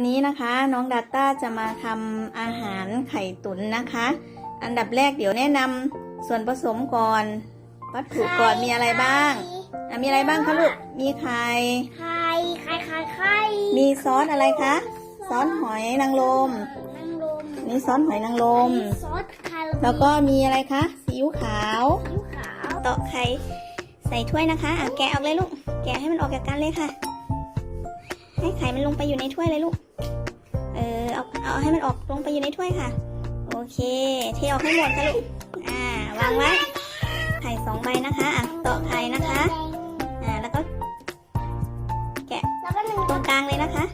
วันนี้นะคะน้องดัตต้าจะมาทำอาหารไข่ตุ๋นนะคะ อันดับแรกเดี๋ยวแนะนำส่วนผสมก่อน วัตถุก่อนมีอะไรบ้างอะมีอะไรบ้างคะลูกมีไข่ไข่ไข่ไข่ไข่มีซอสอะไรคะซอสหอยนางรมนางรมนี่ซอสหอยนางรมซอสคาราเมลแล้วก็มีอะไรคะซีอิ๊วขาวซีอิ๊วขาวตอกไข่ใส่ถ้วยนะคะอะแกะออกเลยลูกแกะให้มันออกจากกันเลยค่ะ ให้ไข่มันลงไปอยู่ในถ้วยเลยลูก เออเอาเอาให้มันออกลงไปอยู่ในถ้วยค่ะ โอเค เทออกให้หมดค่ะลูก อ่าวางไว้ ไข่สองใบนะคะ อะตอกไข่นะคะ อ่าแล้วก็แล้วก็หนึ่งตรงกลางเลยนะคะ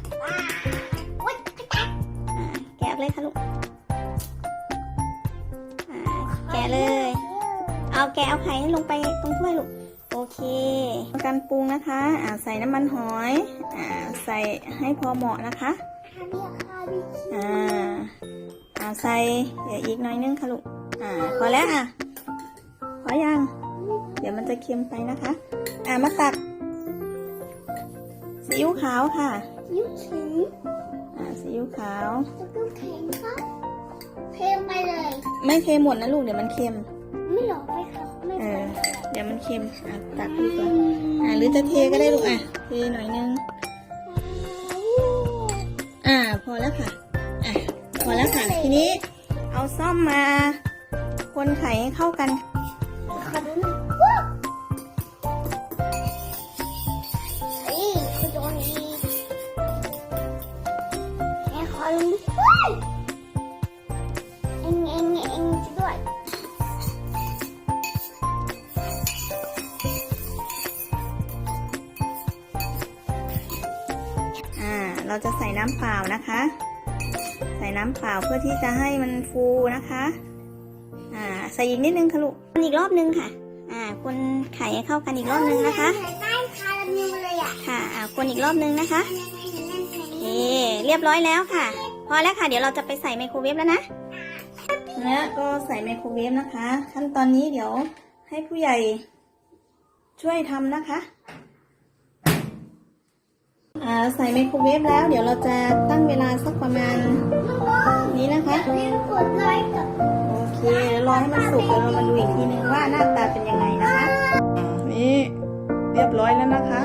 อ่าแกะออกเลยค่ะลูกอ่าแกะเลย เอาแกะเอาไข่ให้ลงไปตรงถ้วยลูก เคการปรุงนะคะอ่าใส่น้ำมันหอยอ่าใส่ให้พอเหมาะนะคะคาเบียคาเบียอ่าอ่าใส่เดี๋ยวอีกหน่อยนึงค่ะลูกอ่าพอแล้วอะพอยังเดี๋ยวมันจะเค็มไปนะคะ อ่ามาตักซีอิ๊วขาวค่ะยิ้มถึงอ่าซีอิ๊วขาวจะต้องแข็งครับเทไปเลย ไม่เค็มหมดนะลูกเดี๋ยวมันเค็ม ไม่หรอกไม่ค่ะไม่ เดี๋ยวมันเค็มอะตักดูก่อนอ่าหรือจะเทก็ได้ลูกอะเทหน่อยนึง อ่าพอแล้วค่ะ อะพอแล้วค่ะ ทีนี้เอาซ่อมมา คนไข่ให้เข้ากันขอดู เราจะใส่น้ำเปล่านะคะ ใส่น้ำเปล่าเพื่อที่จะให้มันฟูนะคะ อ่า ใส่อีกนิดนึงค่ะลูกคนอีกรอบนึงค่ะ อ่า คนไข่ให้เข้ากันอีกรอบนึงนะคะใต้คาราเมลเลยอะค่ะ อ่า คนอีกรอบนึงนะคะโอเคเรียบร้อยแล้วค่ะ พอแล้วค่ะ เดี๋ยวเราจะไปใส่ไมโครเวฟแล้วนะและก็ใส่ไมโครเวฟนะคะ ขั้นตอนนี้เดี๋ยวให้ผู้ใหญ่ช่วยทำนะคะอ่า ใส่ไมโครเวฟแล้ว เดี๋ยวเราจะตั้งเวลาสักประมาณนี้นะคะโอเคเดี๋ยวรอให้มันสุกแล้วเรามาดูอีกทีนึงว่าหน้าตาเป็นยังไงนะคะนี่เรียบร้อยแล้วนะคะ